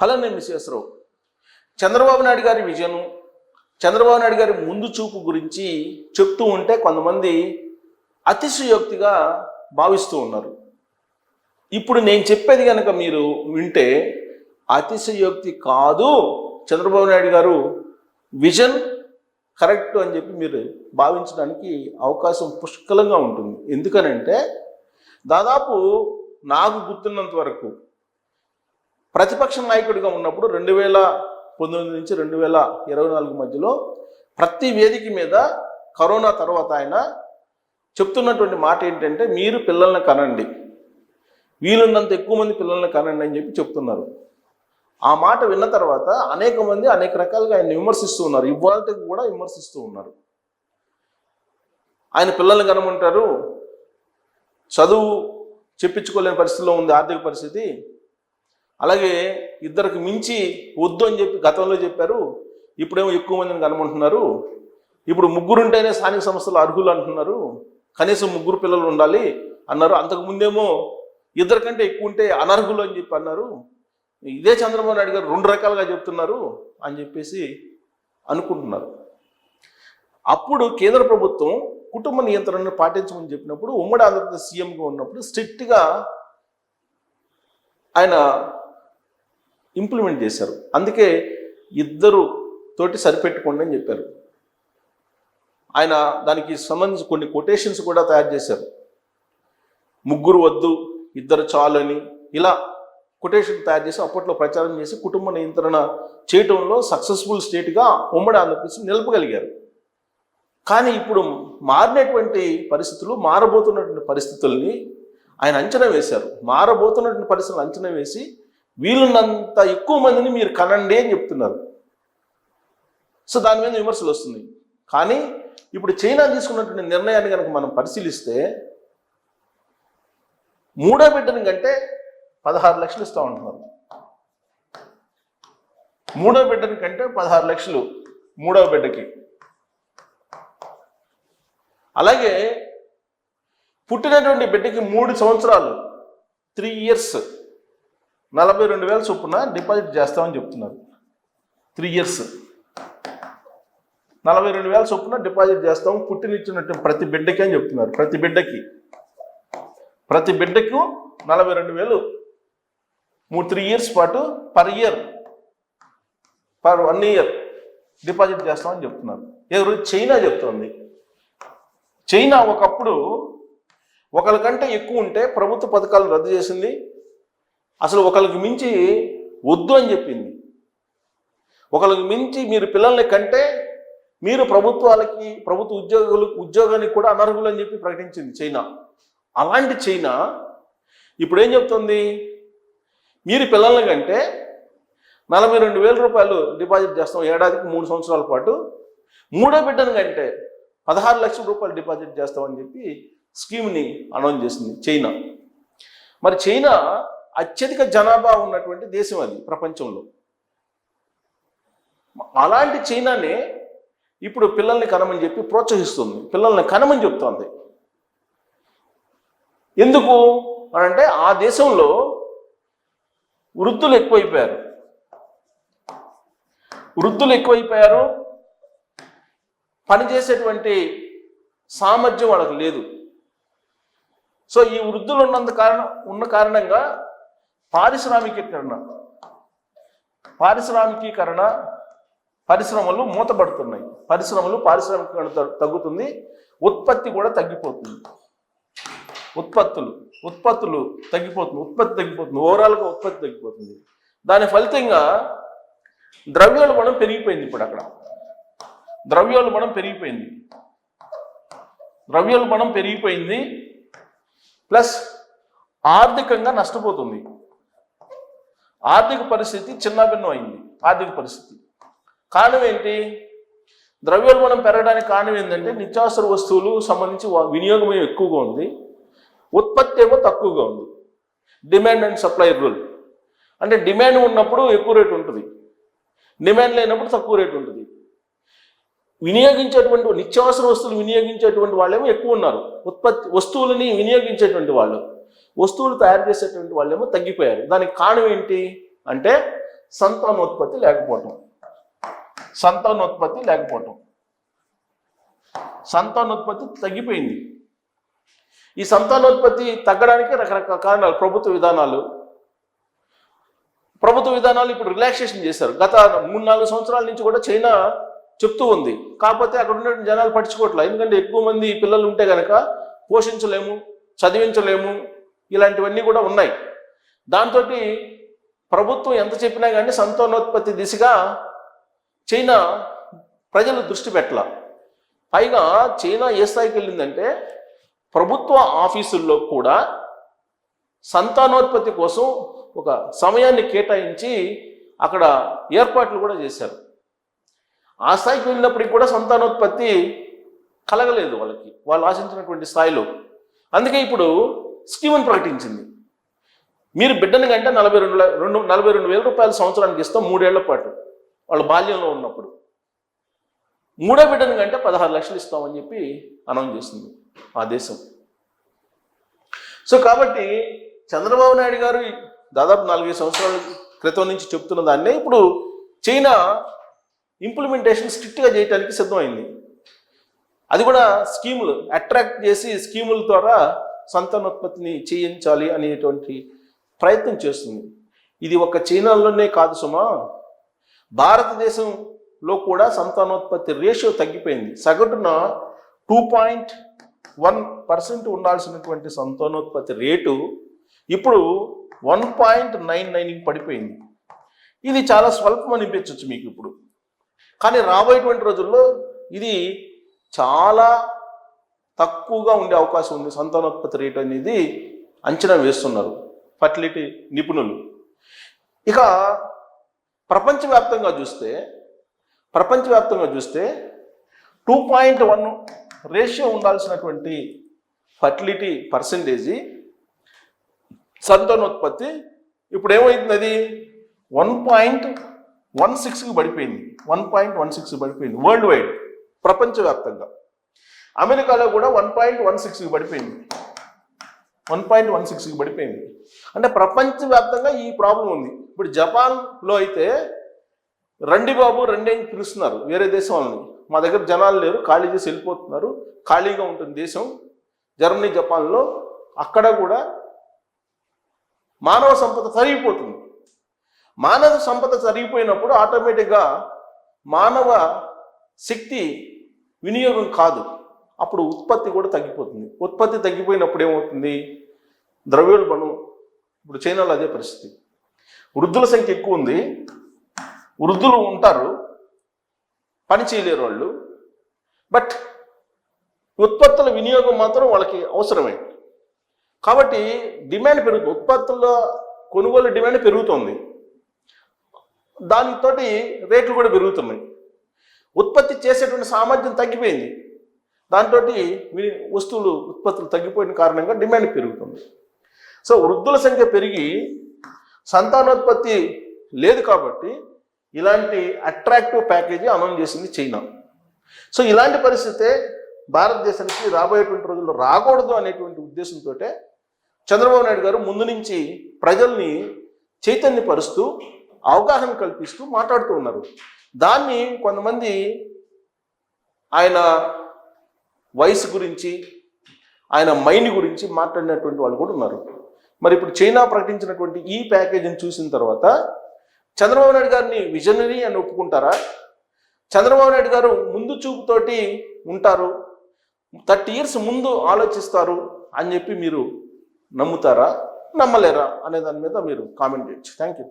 Hello నేను విశ్వేశ్వరరావు చంద్రబాబు నాయుడు గారి vision Chandrababu Naidu గారి ముందు చూపు గురించి చెప్తూ ఉంటే కొంతమంది అతిశయోక్తిగా భావిస్తూ ఉన్నారు. ఇప్పుడు నేను చెప్పేది కనుక మీరు వింటే అతిశయోక్తి కాదు చంద్రబాబు నాయుడు గారు విజన్ కరెక్ట్ అని చెప్పి మీరు భావించడానికి అవకాశం పుష్కలంగా ఉంటుంది. ఎందుకనంటే దాదాపు నాకు గుర్తున్నంత వరకు ప్రతిపక్ష నాయకుడిగా ఉన్నప్పుడు రెండు వేల పంతొమ్మిది నుంచి రెండు వేల ఇరవై నాలుగు మధ్యలో ప్రతి వేదిక మీద కరోనా తర్వాత ఆయన చెప్తున్నటువంటి మాట ఏంటంటే మీరు పిల్లల్ని కనండి. వీలున్నంత ఎక్కువ మంది పిల్లల్ని కనండి అని చెప్పి చెప్తున్నారు. ఆ మాట విన్న తర్వాత అనేక మంది అనేక రకాలుగా ఆయన విమర్శిస్తూ ఉన్నారు. ఇవాళకి కూడా విమర్శిస్తూ ఉన్నారు. ఆయన పిల్లల్ని కనమంటారు. చదువు చెప్పించుకోలేని పరిస్థితిలో ఉంది ఆర్థిక పరిస్థితి. అలాగే ఇద్దరికి మించి వద్దు అని చెప్పి గతంలో చెప్పారు. ఇప్పుడేమో ఎక్కువ మందిని కనుమంటున్నారు ఇప్పుడు ముగ్గురు ఉంటేనే స్థానిక సంస్థలు అర్హులు అంటున్నారు. కనీసం ముగ్గురు పిల్లలు ఉండాలి అన్నారు. అంతకుముందేమో ఇద్దరు కంటే ఎక్కువ ఉంటే అనర్హులు అని చెప్పి అన్నారు. ఇదే చంద్రబాబు నాయుడు గారు రెండు రకాలుగా చెప్తున్నారు అని చెప్పేసి అనుకుంటున్నారు. అప్పుడు కేంద్ర ప్రభుత్వం కుటుంబ నియంత్రణను పాటించమని చెప్పినప్పుడు ఉమ్మడి ఆంధ్రప్రదేశ్ సీఎంగా ఉన్నప్పుడు స్ట్రిక్ట్గా ఆయన ఇంప్లిమెంట్ చేశారు. అందుకే ఇద్దరు తోటి సరిపెట్టుకోండి అని చెప్పారు. ఆయన దానికి సంబంధించి కొన్ని కొటేషన్స్ కూడా తయారు చేశారు. ముగ్గురు వద్దు ఇద్దరు చాలు అని ఇలా కొటేషన్ తయారు చేసి అప్పట్లో ప్రచారం చేసి కుటుంబ నియంత్రణ చేయటంలో సక్సెస్ఫుల్ స్టేట్గా ఉమ్మడి ఆంధ్రప్రదేశ్ నిలపగలిగారు. కానీ ఇప్పుడు మారినటువంటి పరిస్థితులు మారబోతున్నటువంటి పరిస్థితుల్ని ఆయన అంచనా వేశారు. మారబోతున్నటువంటి పరిస్థితులు అంచనా వేసి వీలున్నంత ఎక్కువ మందిని మీరు కనండి అని చెప్తున్నారు. సో దాని మీద విమర్శలు వస్తుంది కానీ ఇప్పుడు చైనా తీసుకున్నటువంటి నిర్ణయాన్ని కనుక మనం పరిశీలిస్తే మూడో బిడ్డని కంటే పదహారు లక్షలు ఇస్తూ ఉంటున్నారు. మూడో బిడ్డని కంటే పదహారు లక్షలు మూడవ బిడ్డకి. అలాగే పుట్టినటువంటి బిడ్డకి మూడు సంవత్సరాలు త్రీ ఇయర్స్ నలభై రెండు వేల చొప్పున డిపాజిట్ చేస్తామని చెప్తున్నారు. త్రీ ఇయర్స్ నలభై రెండు వేల చొప్పున డిపాజిట్ చేస్తాము పుట్టినిచ్చినట్టు ప్రతి బిడ్డకి అని చెప్తున్నారు. ప్రతి బిడ్డకి. ప్రతి బిడ్డకు నలభై రెండు వేలు. మూడు త్రీ ఇయర్స్ పాటు per year per one year deposit చేస్తామని చెప్తున్నారు. ఎవరు చైనా చెప్తుంది. చైనా ఒకప్పుడు ఒకరికంటే ఎక్కువ ఉంటే ప్రభుత్వ పథకాలను రద్దు చేసింది అసలు ఒకరికి మించి వద్దు అని చెప్పింది. ఒకరికి మించి మీరు పిల్లల్ని కంటే మీరు ప్రభుత్వాలకి ప్రభుత్వ ఉద్యోగులకు ఉద్యోగానికి కూడా అనర్హులు అని చెప్పి ప్రకటించింది చైనా. అలాంటి చైనా ఇప్పుడు ఏం చెప్తుంది? మీరు పిల్లల్ని కంటే నలభై రెండు వేల రూపాయలు డిపాజిట్ చేస్తాం ఏడాదికి మూడు సంవత్సరాల పాటు. మూడో బిడ్డను కంటే పదహారు లక్షల రూపాయలు డిపాజిట్ చేస్తామని చెప్పి స్కీమ్ని అనౌన్స్ చేసింది చైనా. మరి చైనా అత్యధిక జనాభా ఉన్నటువంటి దేశం అది ప్రపంచంలో. అలాంటి చైనానే ఇప్పుడు పిల్లల్ని కనమని చెప్పి ప్రోత్సహిస్తుంది. పిల్లల్ని కనమని చెప్తోంది. ఎందుకు అని అంటే ఆ దేశంలో వృద్ధులు ఎక్కువైపోయారు. వృద్ధులు ఎక్కువైపోయారు. పనిచేసేటువంటి సామర్థ్యం వాళ్ళకి లేదు. సో ఈ వృద్ధులు ఉన్నంత కారణం ఉన్న కారణంగా పారిశ్రామికీకరణ. పారిశ్రామికీకరణ పరిశ్రమలు మూతపడుతున్నాయి. పరిశ్రమలు పారిశ్రామికీకరణ తగ్గు- తగ్గుతుంది. ఉత్పత్తి కూడా తగ్గిపోతుంది. ఉత్పత్తులు ఉత్పత్తులు తగ్గిపోతుంది. ఉత్పత్తి తగ్గిపోతుంది. ఓవరాల్గా ఉత్పత్తి తగ్గిపోతుంది. దాని ఫలితంగా ద్రవ్యోల్బణం పెరిగిపోయింది ఇప్పుడు అక్కడ. ద్రవ్యోల్బణం పెరిగిపోయింది. ద్రవ్యోల్బణం పెరిగిపోయింది. ప్లస్ ఆర్థికంగా నష్టపోతుంది. ఆర్థిక పరిస్థితి చిన్నాభిన్నం అయింది. ఆర్థిక పరిస్థితి. కారణం ఏంటి? ద్రవ్యోల్బణం పెరగడానికి కారణం ఏంటంటే నిత్యావసర వస్తువులు సంబంధించి వినియోగం ఎక్కువగా ఉంది. ఉత్పత్తి ఏమో తక్కువగా ఉంది. డిమాండ్ అండ్ సప్లై రూల్ అంటే డిమాండ్ ఉన్నప్పుడు ఎక్కువ రేటు ఉంటుంది. డిమాండ్ లేనప్పుడు తక్కువ రేటు ఉంటుంది. వినియోగించేటువంటి నిత్యావసర వస్తువులు వినియోగించేటువంటి వాళ్ళేమో ఎక్కువ ఉన్నారు. ఉత్పత్తి వస్తువులని వినియోగించేటువంటి వాళ్ళు. వస్తువులు తయారు చేసేటువంటి వాళ్ళేమో తగ్గిపోయారు. దానికి కారణం ఏంటి? అంటే సంతానోత్పత్తి లేకపోవటం. సంతానోత్పత్తి లేకపోవటం. సంతానోత్పత్తి తగ్గిపోయింది. ఈ సంతానోత్పత్తి తగ్గడానికి రకరకాల కారణాలు ప్రభుత్వ విధానాలు. ప్రభుత్వ విధానాలు ఇప్పుడు రిలాక్సేషన్ చేశారు. గత మూడు నాలుగు సంవత్సరాల నుంచి కూడా చైనా చెప్తూ ఉంది. కాకపోతే అక్కడ ఉన్న జనాలు పట్టించుకోవట్లేదు ఎందుకంటే ఎక్కువ మంది పిల్లలు ఉంటే కనుక పోషించలేము చదివించలేము ఇలాంటివన్నీ కూడా ఉన్నాయి. దాంతో ప్రభుత్వం ఎంత చెప్పినా కానీ సంతానోత్పత్తి దిశగా చైనా ప్రజలు దృష్టి పెట్టాల. పైగా చైనా ఏ స్థాయికి వెళ్ళిందంటే ప్రభుత్వ ఆఫీసుల్లో కూడా సంతానోత్పత్తి కోసం ఒక సమయాన్ని కేటాయించి అక్కడ ఏర్పాట్లు కూడా చేశారు. ఆ స్థాయికి వెళ్ళినప్పటికి కూడా సంతానోత్పత్తి కలగలేదు వాళ్ళకి. వాళ్ళు ఆశించినటువంటి స్థాయిలో. అందుకే ఇప్పుడు స్కీమ్ని ప్రకటించింది. మీరు బిడ్డని కంటే నలభై రెండు రెండు నలభై రెండు వేల రూపాయల సంవత్సరానికి ఇస్తాం మూడేళ్ళ పాటు. వాళ్ళ బాల్యంలో ఉన్నప్పుడు. మూడో బిడ్డని కంటే పదహారు లక్షలు ఇస్తామని చెప్పి అనౌన్స్ చేసింది ఆ దేశం. సో కాబట్టి చంద్రబాబు నాయుడు గారు దాదాపు నాలుగైదు సంవత్సరాల క్రితం నుంచి చెప్తున్న దాన్నే ఇప్పుడు చైనా ఇంప్లిమెంటేషన్ స్ట్రిక్ట్గా చేయడానికి సిద్ధమైంది. అది కూడా స్కీములు అట్రాక్ట్ చేసి స్కీముల ద్వారా సంతానోత్పత్తిని చేయించాలి అనేటువంటి ప్రయత్నం చేస్తుంది. ఇది ఒక చైనాలోనే కాదు సుమా. భారతదేశంలో కూడా సంతానోత్పత్తి రేషియో తగ్గిపోయింది. సగటున టూ పాయింట్ వన్ పర్సెంట్ ఉండాల్సినటువంటి సంతానోత్పత్తి రేటు ఇప్పుడు వన్ పాయింట్ నైన్ నైన్కి పడిపోయింది. ఇది చాలా స్వల్పం అనిపించవచ్చు మీకు ఇప్పుడు. కానీ రాబోయేటువంటి రోజుల్లో ఇది చాలా తక్కువగా ఉండే అవకాశం ఉంది. సంతానోత్పత్తి రేట్ అనేది అంచనా వేస్తున్నారు. ఫర్టిలిటీ నిపుణులు. ఇక ప్రపంచవ్యాప్తంగా చూస్తే ప్రపంచవ్యాప్తంగా చూస్తే టూ పాయింట్ వన్ రేషియో ఉండాల్సినటువంటి ఫర్టిలిటీ పర్సంటేజీ సంతానోత్పత్తి ఇప్పుడు ఏమైంది అది? వన్ పాయింట్ వన్ సిక్స్కి పడిపోయింది. వన్ పాయింట్ వన్ సిక్స్ పడిపోయింది. వరల్డ్ వైడ్ ప్రపంచవ్యాప్తంగా. అమెరికాలో కూడా వన్ పాయింట్ వన్ సిక్స్కి పడిపోయింది. వన్ పాయింట్ వన్ సిక్స్కి పడిపోయింది. అంటే ప్రపంచవ్యాప్తంగా ఈ ప్రాబ్లం ఉంది. ఇప్పుడు జపాన్లో అయితే రండి బాబు రండి అని పిలుస్తున్నారు వేరే దేశం వాళ్ళని. మా దగ్గర జనాలు లేరు ఖాళీ చేసి వెళ్ళిపోతున్నారు ఖాళీగా ఉంటుంది దేశం. జర్మనీ జపాన్లో అక్కడ కూడా మానవ సంపద తరిగిపోతుంది. మానవ సంపద తరిగిపోయినప్పుడు ఆటోమేటిక్గా మానవ శక్తి వినియోగం కాదు. అప్పుడు ఉత్పత్తి కూడా తగ్గిపోతుంది. ఉత్పత్తి తగ్గిపోయినప్పుడు ఏమవుతుంది? ద్రవ్యోల్బణం ఇప్పుడు చైనాలో అదే పరిస్థితి. వృద్ధుల సంఖ్య ఎక్కువ ఉంది. వృద్ధులు ఉంటారు. పని చేయలేరు వాళ్ళు. బట్ ఉత్పత్తుల వినియోగం మాత్రం వాళ్ళకి అవసరమే. కాబట్టి డిమాండ్ పెరుగుతుంది ఉత్పత్తుల కొనుగోలు డిమాండ్ పెరుగుతుంది. దానితోటి రేట్లు కూడా పెరుగుతున్నాయి. ఉత్పత్తి చేసేటువంటి సామర్థ్యం తగ్గిపోయింది. దాంతో వస్తువులు ఉత్పత్తులు తగ్గిపోయిన కారణంగా డిమాండ్ పెరుగుతుంది. సో వృద్ధుల సంఖ్య పెరిగి సంతానోత్పత్తి లేదు కాబట్టి ఇలాంటి అట్రాక్టివ్ ప్యాకేజీ అమలు చేసింది చైనా. సో ఇలాంటి పరిస్థితే భారతదేశానికి రాబోయేటువంటి రోజుల్లో రాకూడదు అనేటువంటి ఉద్దేశంతో చంద్రబాబు నాయుడు గారు ముందు నుంచి ప్రజల్ని చైతన్యపరుస్తూ అవగాహన కల్పిస్తూ మాట్లాడుతూ ఉన్నారు. దాన్ని కొంతమంది ఆయన వయసు గురించి ఆయన మైండ్ గురించి మాట్లాడినటువంటి వాళ్ళు కూడా ఉన్నారు. మరి ఇప్పుడు చైనా ప్రకటించినటువంటి ఈ ప్యాకేజీని చూసిన తర్వాత చంద్రబాబు నాయుడు గారిని విజనరీ అని ఒప్పుకుంటారా? చంద్రబాబు నాయుడు గారు ముందు చూపుతోటి ఉంటారు థర్టీ ఇయర్స్ ముందు ఆలోచిస్తారు అని చెప్పి మీరు నమ్ముతారా? నమ్మలేరా? అనే దాని మీద మీరు కామెంట్ చేయొచ్చు. Thank you